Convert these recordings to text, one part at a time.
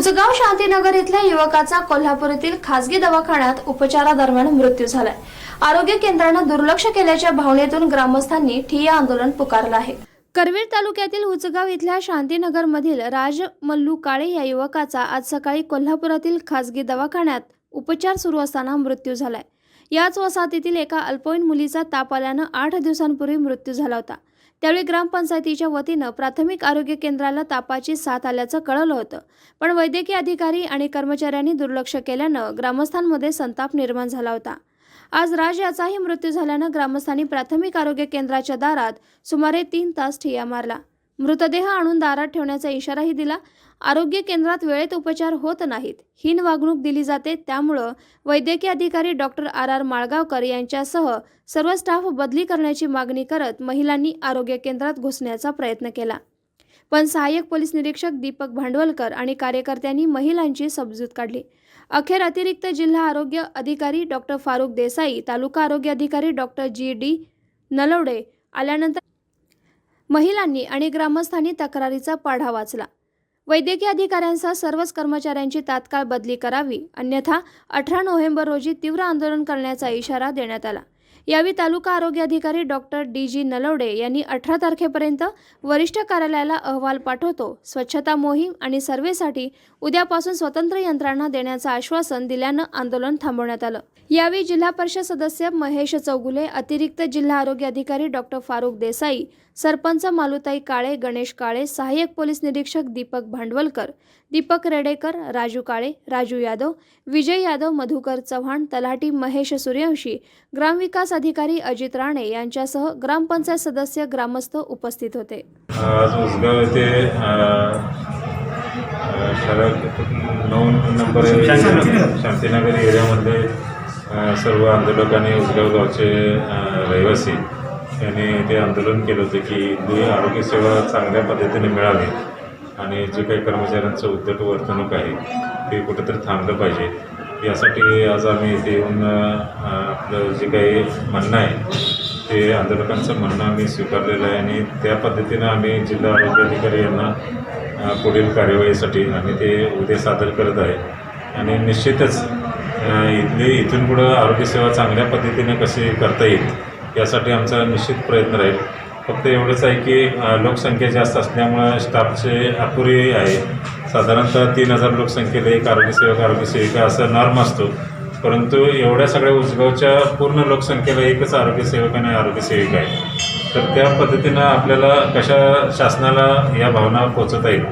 कुचगाव शांतीनगर इथल्या युवकाचा कोल्हापूर येथील खासगी दवाखान्यात उपचारादरम्यान मृत्यू झालाय. आरोग्य केंद्रानं दुर्लक्ष केल्याच्या भावनेतून ग्रामस्थांनी ठिय्या आंदोलन पुकारलं आहे. करवीर तालुक्यातील उचगाव इथल्या शांतीनगरमधील राज मल्लू काळे या युवकाचा आज सकाळी कोल्हापुरातील खासगी दवाखान्यात उपचार सुरू असताना मृत्यू झालाय. याच वसाहतीतील एका अल्पवयीन मुलीचा ताप आल्यानं आठ दिवसांपूर्वी मृत्यू झाला होता. त्यावेळी ग्रामपंचायतीच्या वतीनं प्राथमिक आरोग्य केंद्राला तापाची साथ आल्याचं कळवलं होतं. पण वैद्यकीय अधिकारी आणि कर्मचाऱ्यांनी दुर्लक्ष केल्यानं ग्रामस्थांमध्ये संताप निर्माण झाला होता. आज राज याचाही मृत्यू झाल्यानं ग्रामस्थांनी प्राथमिक आरोग्य केंद्राच्या दारात सुमारे तीन तास ठिय्या मारला. मृतदेह आणून दारात ठेवण्याचा इशाराही दिला. आरोग्य केंद्रात वेळेत उपचार होत नाहीत. हीन वागणूक दिली जाते. त्यामुळं वैद्यकीय अधिकारी डॉक्टर आर. आर. माळगावकर यांच्यासह सर्व स्टाफ बदली करण्याची मागणी करत महिलांनी आरोग्य केंद्रात घुसण्याचा प्रयत्न केला. पण सहाय्यक पोलीस निरीक्षक दीपक भांडवलकर आणि कार्यकर्त्यांनी महिलांची समजूत काढली. अखेर अतिरिक्त जिल्हा आरोग्य अधिकारी डॉक्टर फारुख देसाई तालुका आरोग्य अधिकारी डॉक्टर जी. डी. नलवडे आल्यानंतर महिलांनी आणि ग्रामस्थांनी तक्रारीचा पाढा वाचला. वैद्यकीय अधिकाऱ्यांसह सर्वच कर्मचाऱ्यांची तात्काळ बदली करावी अन्यथा अठरा नोव्हेंबर रोजी तीव्र आंदोलन करण्याचा इशारा देण्यात आला. यावेळी तालुका आरोग्य अधिकारी डॉक्टर डी. जी नलवडे यांनी अठरा तारखेपर्यंत वरिष्ठ कार्यालयाला अहवाल पाठवतो. स्वच्छता मोहीम आणि सर्व्हेसाठी उद्यापासून स्वतंत्र यंत्रणा देण्याचं आश्वासन दिल्यानं आंदोलन थांबवण्यात आलं. यावेळी जिल्हा परिषद सदस्य महेश चौगुले अतिरिक्त जिल्हा आरोग्य अधिकारी डॉक्टर फारुख देसाई सरपंच मालुताई काळे गणेश काळे सहाय्यक पोलीस निरीक्षक दीपक भांडवलकर दीपक रेडेकर राजू काळे राजू यादव विजय यादव मधुकर चव्हाण तलाठी महेश सूर्यवंशी ग्रामविकास अधिकारी अजित राणे यांच्यासह ग्रामपंचायत सदस्य ग्रामस्थ उपस्थित होते. आज उसगाव येथे नऊ नंबर शांतीनगर एरियामध्ये सर्व आंदोलकांनी उसगाव गावचे रहिवासी यांनी ते आंदोलन केलं होतं की ही आरोग्य सेवा चांगल्या पद्धतीने मिळावी आणि जे काही कर्मचाऱ्यांचं उद्धट वर्तणूक आहे ते कुठंतरी थांबलं पाहिजे. यासाठी आज आम्ही इथे येऊन आपलं जे काही म्हणणं आहे ते आंदोलकांचं म्हणणं आम्ही स्वीकारलेलं आहे आणि त्या पद्धतीनं आम्ही जिल्हा आरोग्य अधिकारी यांना पुढील कार्यवाहीसाठी आम्ही ते उद्या सादर करत आहे. आणि निश्चितच अ, इथली इथून पुढं आरोग्यसेवा चांगल्या पद्धतीनं कशी करता येईल यासाठी आमचा निश्चित प्रयत्न राहील. फक्त एवढंच आहे की लोकसंख्या जास्त असल्यामुळं स्टाफचे अपुरी आहे. साधारणतः तीन हजार लोकसंख्येला एक आरोग्यसेवक आरोग्यसेविका असा नॉर्म असतो. परंतु एवढ्या सगळ्या उसगावच्या पूर्ण लोकसंख्येला एकच आरोग्यसेवक आणि आरोग्यसेविका आहे. तर त्या पद्धतीनं आपल्याला कशा शासनाला या भावना पोचवता येईल?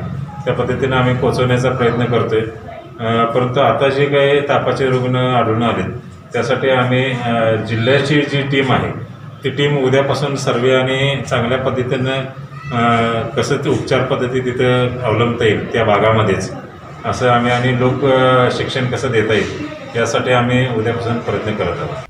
त्या पद्धतीनं आम्ही पोचवण्याचा प्रयत्न करतो आहे परंतु आता जे काही तापाचे रुग्ण आढळून आलेत त्यासाठी आम्ही जिल्ह्याची जी टीम आहे ती टीम उद्यापासून सर्वे आणि चांगल्या पद्धतीनं कसं ते उपचार पद्धती तिथं अवलंबता येईल त्या भागामध्येच. असं आम्ही आणि लोक शिक्षण कसं देता येईल यासाठी आम्ही उद्यापासून प्रयत्न करत आहोत.